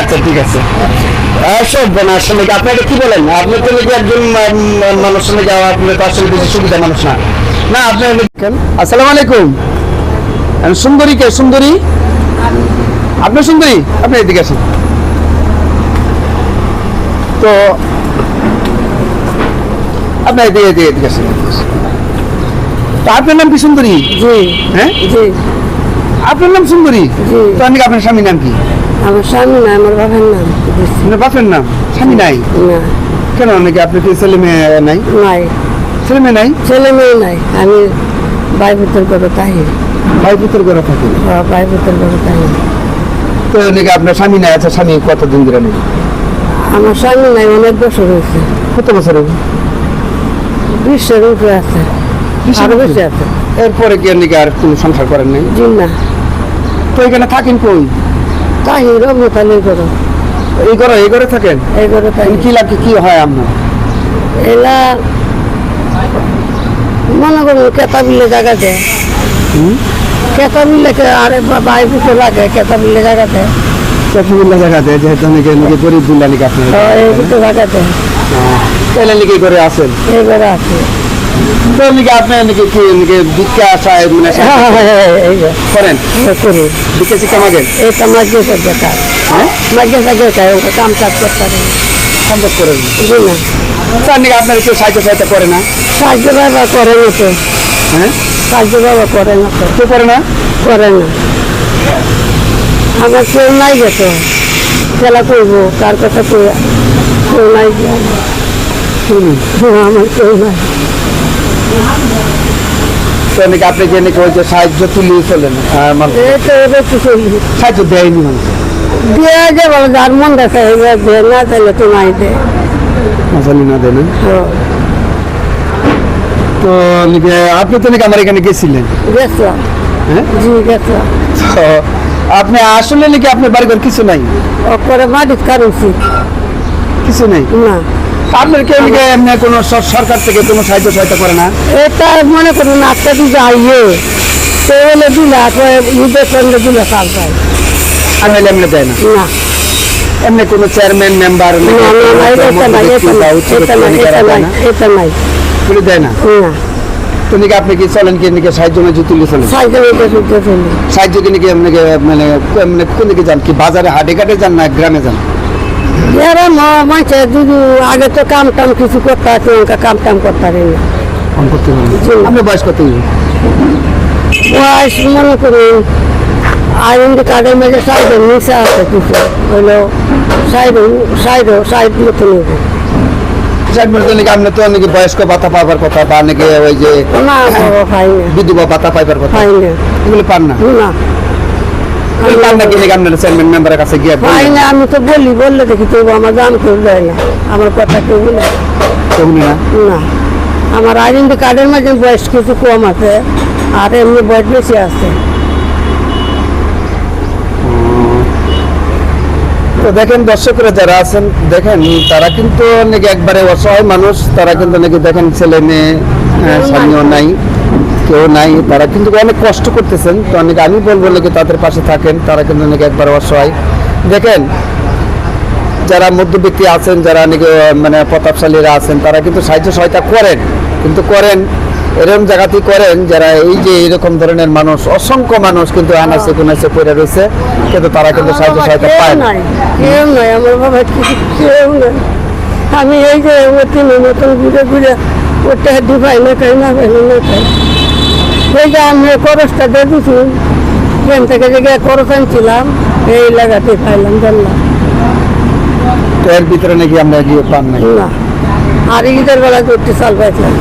আচ্ছা ঠিক আছে। সব আসলে কি বলেন? আপনি তো নাকি একজন মানুষ সঙ্গে যাওয়া আপনার তো আসলে বেশি সুবিধা মানুষ না। না আপনি আসসালামু আলাইকুম। আমি সুন্দরী কে? সুন্দরী? আপনি সুন্দরী? আপনি এদিকে আসেন। তো আপনি এদিকে এদিকে এদিকে আসেন। তো আপনার নাম কি সুন্দরী? জি। হ্যাঁ? জি। আপনার নাম সুন্দরী? তো আপনি আপনার স্বামীর নাম কি? আমার স্বামী না আমার বাবার নাম। আপনার বাপের নাম? স্বামী নাই? না। কেন নাকি আপনার কি ছেলে মেয়ে নাই? নাই। ছেলে মেয়ে নাই? ছেলে মেয়ে নাই আমি ভাই পুত্র করে তাই ভাই পুত্র করে থাকে? ভাই পুত্র করে তাই তো নাকি আপনার স্বামী নাই? আচ্ছা স্বামী কতদিন ধরে নেই? আমার স্বামী নাই অনেক বছর হয়েছে। কত বছর হবে? বিশ্বের উপরে আছে। আরও? বেশি আছে। এরপরে কি নাকি আর কোনো সংসার করেন নাই? জি না। তো এখানে থাকেন কই? রবো তাহলে করো। এই ঘরে এই ঘরে থাকেন? এই কি লাগে কি হয় আপনার? এলা মনে করুন কেতা বিলে জায়গাতে কেতা বিলে আরে ভাই পুত্র লাগে কেতা বিলে জায়গাতে চাকরিগুলো জায়গাতে যেহেতু নাকি নাকি গরিব দুল্লা নাকি আপনার এই জায়গাতে তাহলে নাকি করে আছেন। এই করে আছে। তো নাকি আপনি নাকি কি নাকি ভিক্ষা আশায় মানে হ্যাঁ হ্যাঁ হ্যাঁ এই যে। করেন? করুন ভিক্ষা শিক্ষা মাগেন এটা মাঝে সাথে কাজ হ্যাঁ? সাথে কাজ ওটা কাম কাজ করতে পারে। সম্ভব করেন? জি না তার নাকি আপনার কেউ সাহায্য সহায়তা করে না? সাহায্য বাবা করে না তো। হ্যাঁ? সাহায্য বাবা করে না তো। কেউ করে না? করে না। আমার কেউ নাই গেত খেলা করব কার কথা কই কেউ নাই যে। হ্যাঁ, আমার কেউ নাই নাকি আপনি যে নাকি ওই যে সাহায্য তুলিয়ে চলেন এবার সাহায্য দেয়নি মানুষ দিয়ে যাব যার মন দেখে দিয়ে না তাহলে তো নাই না হ্যাঁ, তো আপনি তো নাকি আমার এখানে গেছিলেন? গেছো হ্যাঁ? জি আপনি আসলে নাকি আপনার বাড়িঘর কিছু নাই? মাটির কারণছি কিছু নাই? না। কোনো সরকার থেকে কোনো সাহায্য সহায়তা করে না? এটা মনে করুন আটটা দিকে আইয়ে তো বলে দিলা ঈদের সঙ্গে দিলে কাজ পাই আর নাহলে এমনি দেয় না? না। এমনি কোনো চেয়ারম্যান মেম্বার এটা নাই নাই দেয় না? না। তো নাকি আপনি কি চলেন কি সাহায্য মেজু তুলে চলেন? সাহায্য কি নাকি আপনাকে মানে মানে কোন দিকে যান? কি বাজারে হাটে ঘাটে যান না গ্রামে যান? এরা মাঝে দিদি আগে তো কাম টাম কিছু করতে আছে ওকে কাম টাম করতে পারি না ফোন করতে পারেন আপনি বয়স কত বয়স মনে করুন আইন কার্ডের মাঝে সাইডের নিচে আছে কিছু হইল সাইড সাইড সাইড মতো নেব ষাট মিনিট নাকি আপনি তো নাকি বয়স্ক ভাতা পাবার কথা বা নাকি ওই যে না বাবা পাই না বিধবা ভাতা পাইবার কথা পাই না এগুলো পান না না এই পান না আপনার চেয়ারম্যান মেম্বারের কাছে গিয়ে পাই না আমি তো বলি বললে দেখি তবু আমার দাম কেউ দেয় না। আমার কথা কেউ না। কমনি না? না। আমার আইডেন্টি কার্ডের মাঝে বয়স কিছু কম আছে আর এমনি বয়স বেশি আছে। তো দেখেন দর্শকরা যারা আছেন দেখেন তারা কিন্তু নাকি একবারে অসহায় মানুষ তারা কিন্তু নাকি দেখেন ছেলে মেয়ে আহ, নাই। কেউ নাই তারা কিন্তু অনেক কষ্ট করতেছেন। তো অনেক আমি বলব নাকি তাদের পাশে থাকেন তারা কিন্তু নাকি একবারে অসহায়। দেখেন যারা মধ্যবিত্তি আছেন যারা মানে প্রতাপশালীরা আছেন তারা কিন্তু সাহায্য সহায়তা করেন। কিন্তু করেন এরকম জায়গাতেই করেন যারা এই যে এরকম ধরনের মানুষ অসংখ্য মানুষ কিন্তু আনাসে কোনাসে পড়ে রয়েছে কিন্তু তারা কিন্তু সাহায্য সহায়তা পায় না। কেউ আমার বাবা কেউ আমি এই যে মতন ঘুরে ঘুরে ওটা পাই না খাই না পাই না খাই। এই যে আমি খরচটা দিয়ে দিছি ট্রেন থেকে যে খরচ আনছিলাম এই এলাকাতে পাইলাম জানলাম এর ভিতরে নাকি আমরা গিয়ে পান নাই? না। আর ঈদের বেলা করতে চাল পাইছিলাম।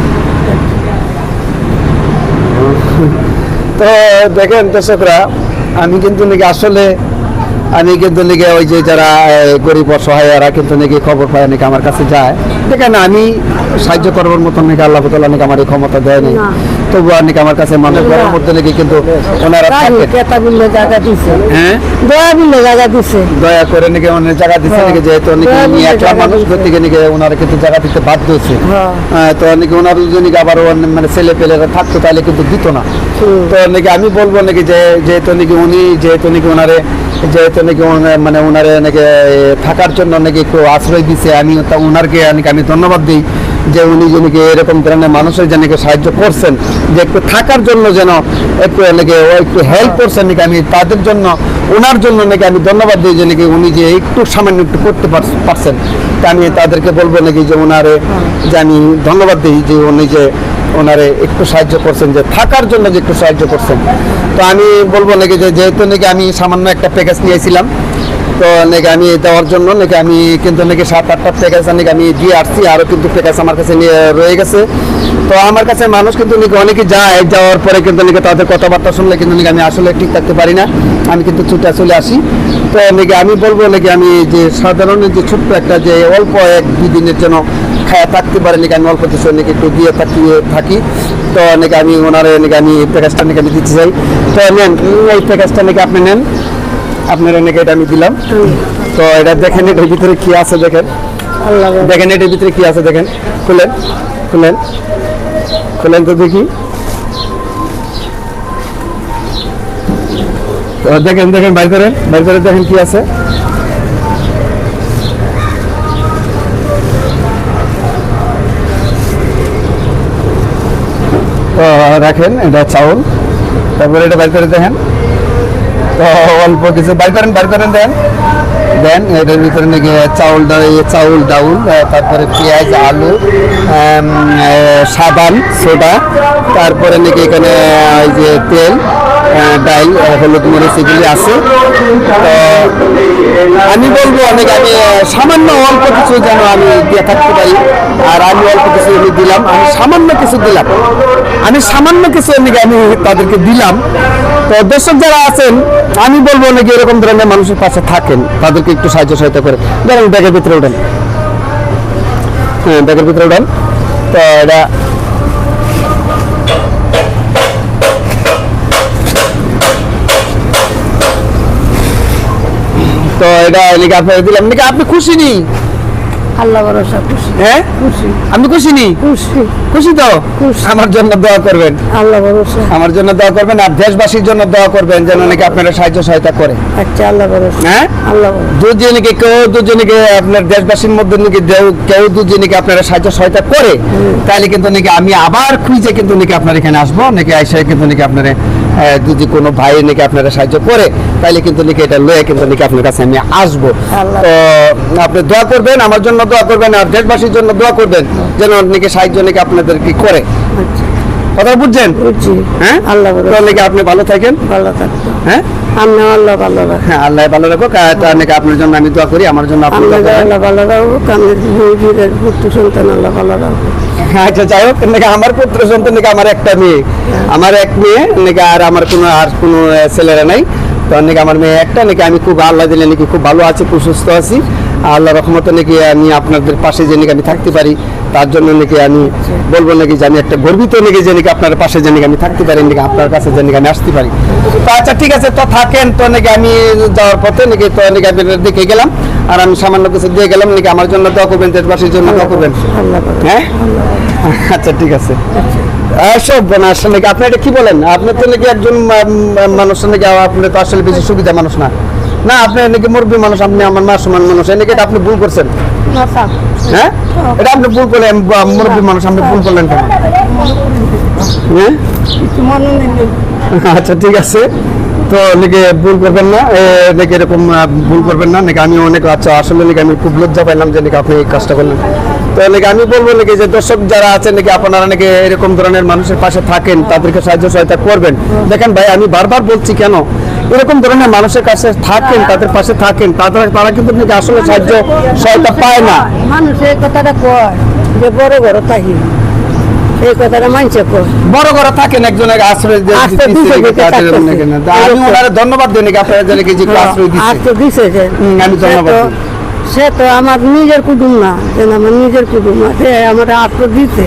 তো দেখেন দর্শকরা আমি কিন্তু নাকি আসলে আমি কিন্তু নাকি ওই যে যারা গরিব অসহায় কিন্তু নাকি খবর পায় নাকি আমার কাছে যায়। দেখেন আমি সাহায্য করবার মতন নাকি আল্লাহ তালা নাকি আমার এই ক্ষমতা দেয় নাই। তবু নাকি আমার কাছে মানুষ করার মধ্যে নাকি কিন্তু ওনারা জায়গা দিছে। হ্যাঁ? দয়া বিল্লে জায়গা দিছে। দয়া করে নাকি অনেক জায়গা হ্যাঁ। নাকি যেহেতু নাকি একলা মানুষ নাকি ওনারা কিন্তু জায়গা দিতে বাধ্য হয়েছে। হ্যাঁ। তো নাকি ওনার যদি নাকি আবার মানে ছেলে পেলেরা থাকতো তাহলে কিন্তু দিত না। তো নাকি আমি বলব নাকি যে যেহেতু নাকি উনি যেহেতু নাকি ওনারে যেহেতু নাকি মানে ওনারে নাকি থাকার জন্য নাকি একটু আশ্রয় দিছে আমি তা ওনারকে নাকি আমি ধন্যবাদ দিই যে উনি যে নাকি এরকম ধরনের মানুষের যে নাকি সাহায্য করছেন যে একটু থাকার জন্য যেন একটু নাকি ও একটু হেল্প করছেন নাকি আমি তাদের জন্য ওনার জন্য নাকি আমি ধন্যবাদ দিই যে নাকি উনি যে একটু সামান্য একটু করতে পারছেন। তা আমি তাদেরকে বলব নাকি যে ওনারে যে আমি ধন্যবাদ দিই যে উনি যে ওনারে একটু সাহায্য করছেন, যে থাকার জন্য যে একটু সাহায্য করছেন। তো আমি বলব নাকি যে, যেহেতু নাকি আমি সামান্য একটা প্যাকেজ নিয়েছিলাম, তো নাকি আমি দেওয়ার জন্য নাকি আমি কিন্তু নাকি সাত আটটা প্যাকেজ নাকি আমি দিয়ে আসছি, আরও কিন্তু প্যাকেজ আমার কাছে নিয়ে রয়ে গেছে। তো আমার কাছে মানুষ কিন্তু নাকি অনেকে যায়, যাওয়ার পরে কিন্তু নাকি তাদের কথাবার্তা শুনলে কিন্তু নাকি আমি আসলে ঠিক থাকতে পারি না, আমি কিন্তু ছুটে চলে আসি। তো নাকি আমি বলব নাকি আমি যে সাধারণ যে ছোট্ট একটা যে অল্প এক দুই দিনের জন্য থাকতে পারে নাকি? আমি অল্প কিছু নাকি একটু দিয়ে থাকি থাকি। তো নাকি আমি ওনার নাকি আমি এই প্যাকেজটা নাকি আমি দিতে চাই। তো নেন, এই প্যাকেজটা নাকি আপনি নেন। আপনার নাকি এটা আমি দিলাম। তো এটা দেখেন, এটার ভিতরে কি আছে দেখেন। দেখেন, এটার ভিতরে কি আছে দেখেন? খুলেন খুলেন খুলেন তো দেখি। দেখেন দেখেন, বাইর বাইর দেখেন কি আছে? রাখেন, এটা চাউল। তারপরে এটা বাইর করে দেখেন তো অল্প কিছু বাইর করেন বাইর করেন, দেন। দেন, এটার ভিতরে নাকি চাউল চাউল ডাউল তারপরে পেঁয়াজ, আলু সাবান, সোডা, তারপরে নাকি এখানে ওই যে তেল আহ, হলুদ মরিচ এগুলি আছে। তো আমি বলব অনেক আমি সামান্য অল্প কিছু যেন আমি দিয়ে থাকতে পারি। আর আমি অল্প কিছু আমি দিলাম। আমি সামান্য কিছু দিলাম। আমি সামান্য কিছু নাকি আমি তাদেরকে দিলাম। তো দর্শক যারা আছেন আমি বলব নাকি এরকম ধরনের মানুষের পাশে থাকেন। তাদেরকে একটু সাহায্য সহায়তা করে। ধরেন ব্যাগের ভিতরে উঠেন। হ্যাঁ ব্যাগের ভিতরে উঠেন। তো এটা তো এটা আপনাকে দিলাম। নাকি আপনি খুশি নি? আল্লাহ ভরসা খুশি। হ্যাঁ? খুশি। আপনি খুশি নি? খুশি। খুশি তো? আমার জন্য দোয়া করবেন। আল্লাহ ভরসা। আমার জন্য দোয়া করবেন আর দেশবাসীর জন্য দোয়া করবেন যেন নাকি আপনারা সাহায্য সহায়তা করে। আচ্ছা আল্লাহ ভরসা। হ্যাঁ? আল্লাহ দুজনকে কেউ দুজনকে আপনার দেশবাসীর মধ্যে নাকি কেউ দুজনকে আপনারা সাহায্য সহায়তা করে তাহলে কিন্তু নাকি আমি আবার খুঁজে কিন্তু নাকি আপনার এখানে আসব নাকি আইসা কিন্তু নাকি আপনারা যদি কোনো ভাই নাকি আপনারা সাহায্য করে তাহলে কিন্তু নাকি এটা লয়ে কিন্তু নাকি আপনার কাছে আমি আসব। তো আপনি দোয়া করবেন আমার জন্য দোয়া করবেন আর দেশবাসীর জন্য দোয়া করবেন যেন নাকি সাহায্য নাকি আপনাদের কি করে। আচ্ছা। কথা বুঝছেন? বুঝছি। হ্যাঁ? আল্লাহ আপনি ভালো থাকেন? ভালো থাকেন হ্যাঁ? আল্লাহ ভালো রাখো হ্যাঁ আল্লাহ ভালো রাখো আপনার জন্য আমি দোয়া করি আমার জন্য আল্লাহ ভালো রাখো পুত্র সন্তান আল্লাহ ভালো রাখো আচ্ছা যাই হোক নাকি আমার পুত্র সন্তান নাকি আমার একটা মেয়ে? আমার এক মেয়ে নাকি আর আমার কোনো আর কোনো ছেলেরা নাই? তো নাকি আমার মেয়ে একটা নাকি আমি খুব আল্লাহ দিলে নাকি খুব ভালো আছি খুব সুস্থ আছি? আল্লাহ রহমতে নাকি আমি আপনাদের পাশে যে নাকি আমি থাকতে পারি, তার জন্য নাকি আমি বলব নাকি যে আমি একটা গর্বিত নাকি যে নাকি আপনার পাশে যে নাকি আমি থাকতে পারি, নাকি আপনার কাছে যে নাকি আমি আসতে পারি। তো আচ্ছা ঠিক আছে, তো থাকেন, তো নাকি আমি যাওয়ার পথে নাকি, তো নাকি আমি দেখে গেলাম, আর আমি সামান্য কিছু দিয়ে গেলাম, নাকি আমার জন্য দোয়া করবেন, দেশবাসীর জন্য দোয়া করবেন। হ্যাঁ? আচ্ছা ঠিক আছে। সব আপনি এটা কি বলেন? আপনি তো নাকি একজন মানুষ, নাকি আপনি তো আসলে বেশি সুবিধা মানুষ না। না আপনি নাকি মুরব্বী মানুষ আপনি আমার মা সমান মানুষ এনেকে এটা আপনি ভুল করছেন। হ্যাঁ? এটা আপনি ভুল করলেন মুরব্বী মানুষ আপনি ভুল করলেন কেন? হ্যাঁ? আচ্ছা ঠিক আছে। তো নাকি ভুল করবেন না নাকি এরকম ভুল করবেন না। নাকি আমি অনেক আচ্ছা আসলে নাকি আমি খুব লজ্জা পাইলাম যে নাকি আপনি এই কাজটা করলেন। তো নাকি আমি বলব নাকি যে দর্শক যারা আছেন নাকি আপনারা নাকি এরকম ধরনের মানুষের পাশে থাকেন তাদেরকে সাহায্য সহায়তা করবেন। দেখেন ভাই আমি বারবার বলছি কেন? এরকম ধরনের মানুষের কাছে থাকেন তাদের পাশে থাকেন তাদের তারা কিন্তু আসলে সাহায্য সহায়তা পায় না। মানুষ এই কথাটা কয় যে বড় বড় তাহি এই কথাটা মানছে বড় বড় থাকেন একজনের আশ্রয় আশ্রয় আমি ওনারে ধন্যবাদ দিই নাকি আপনারা যে নাকি যে একটু আশ্রয় দিচ্ছে তো দিছে যে। আমি সে ধন্যবাদ তো- সে তো আমার নিজের কুটুম না আমার নিজের কুটুম না সে আমার আত্ম দিতে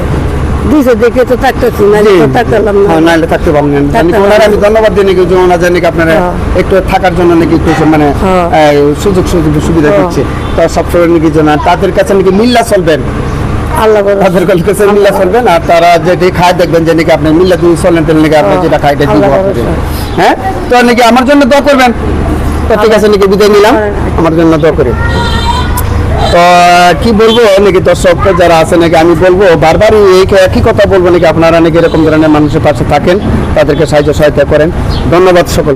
দিছে দেখে তো থাকতেছি না জি। না হ্যাঁ, নাহলে থাকতে পারবেন না। আমি ওনার আমি ধন্যবাদ দিই নাকি যে ওনার জানি আপনারা হ্যাঁ। একটু থাকার জন্য নাকি একটু মানে হ্যাঁ। সুযোগ সুযোগ সুবিধা। দিচ্ছে তো সবসময় নাকি যে তাদের কাছে নাকি মিল্লা চলবেন আল্লাহ তাদের কাছে মিল্লা চলবেন আর তারা যেটি খায় দেখবেন যে নাকি আপনি মিল্লা যদি চলেন তাহলে নাকি আপনি। যেটা এটা দিব। ভরসা। হ্যাঁ তো নাকি আমার জন্য দোয়া করবেন তো ঠিক আছে নাকি বিদায় নিলাম আমার জন্য দোয়া করে তো কি বলব, নাকি দর্শক যারা আছে নাকি আমি বলব, বারবারই এই একই কথা বলব নাকি আপনারা নাকি এরকম ধরনের মানুষের পাশে থাকেন, তাদেরকে সাহায্য সহায়তা করেন। ধন্যবাদ সকল